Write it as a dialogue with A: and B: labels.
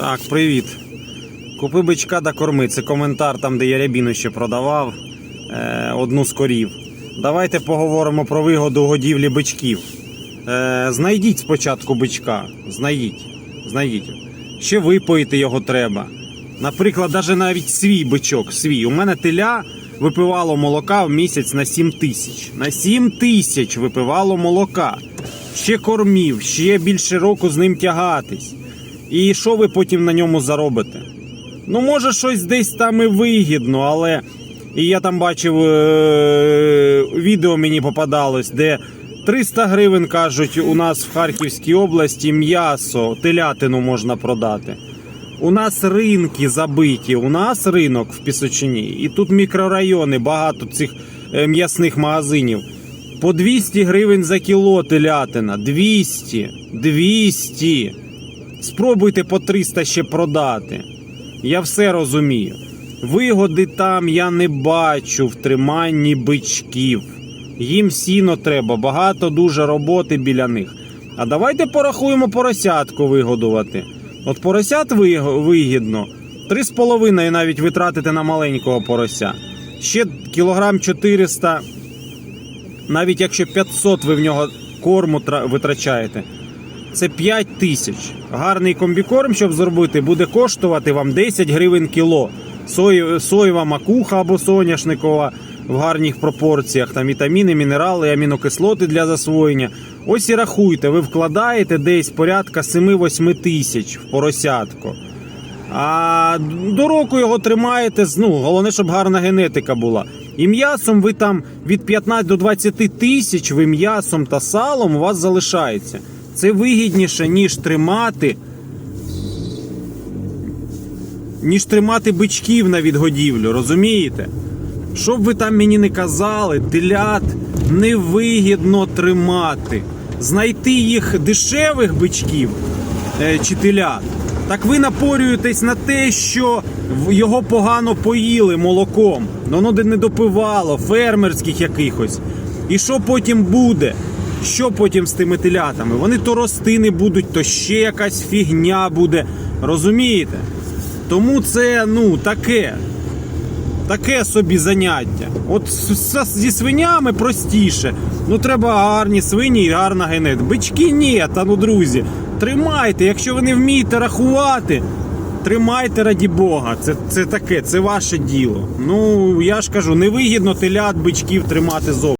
A: Так, привіт. Купи бичка да корми. Це коментар там, де я рябіну ще продавав е, одну з корів. Давайте поговоримо про вигоду годівлі бичків. Е, знайдіть спочатку бичка. Знайдіть. Знайдіть. Ще випоїти його треба. Наприклад, навіть навіть свій бичок, свій. У мене теля випивало молока в місяць на 7 тисяч. На 7 тисяч випивало молока. Ще кормів, ще більше року з ним тягатись. І що ви потім на ньому заробите? Ну, може, щось десь там і вигідно, але. І я там бачив е- відео мені попадалось, де 300 гривень кажуть, у нас в Харківській області м'ясо, телятину можна продати. У нас ринки забиті, у нас ринок в Пісочині, і тут мікрорайони, багато цих е, м'ясних магазинів. По 200 гривень за кіло телятина. 200. 200. Спробуйте по 300 ще продати. Я все розумію. Вигоди там я не бачу в триманні бичків. Їм сіно треба, багато дуже роботи біля них. А давайте порахуємо поросятку вигодувати. От поросят виг- вигідно. 3,5 навіть витратити на маленького порося. Ще кілограм 400 навіть якщо 500 ви в нього корму витрачаєте, це 5 тисяч. Гарний комбікорм, щоб зробити, буде коштувати вам 10 гривень кіло. Соєва макуха або соняшникова в гарних пропорціях, там вітаміни, мінерали, амінокислоти для засвоєння. Ось і рахуйте, ви вкладаєте десь порядка 7-8 тисяч в поросятко. А до року його тримаєте, ну, головне, щоб гарна генетика була. І м'ясом ви там від 15 до 20 тисяч ви м'ясом та салом у вас залишається. Це вигідніше, ніж тримати. Ніж тримати бичків на відгодівлю, розумієте? Що б ви там мені не казали, телят невигідно тримати. Знайти їх дешевих бичків е, чи телят, так ви напорюєтесь на те, що його погано поїли молоком. Воно не допивало, фермерських якихось. І що потім буде? Що потім з тими телятами? Вони то ростини будуть, то ще якась фігня буде. Розумієте? Тому це ну таке. Таке собі заняття. От зі свинями простіше. Ну треба гарні свині і гарна генетика. Бички ні, та ну друзі. Тримайте, якщо ви не вмієте рахувати, тримайте раді Бога. Це, це таке, це ваше діло. Ну я ж кажу, невигідно телят бичків тримати зовсім.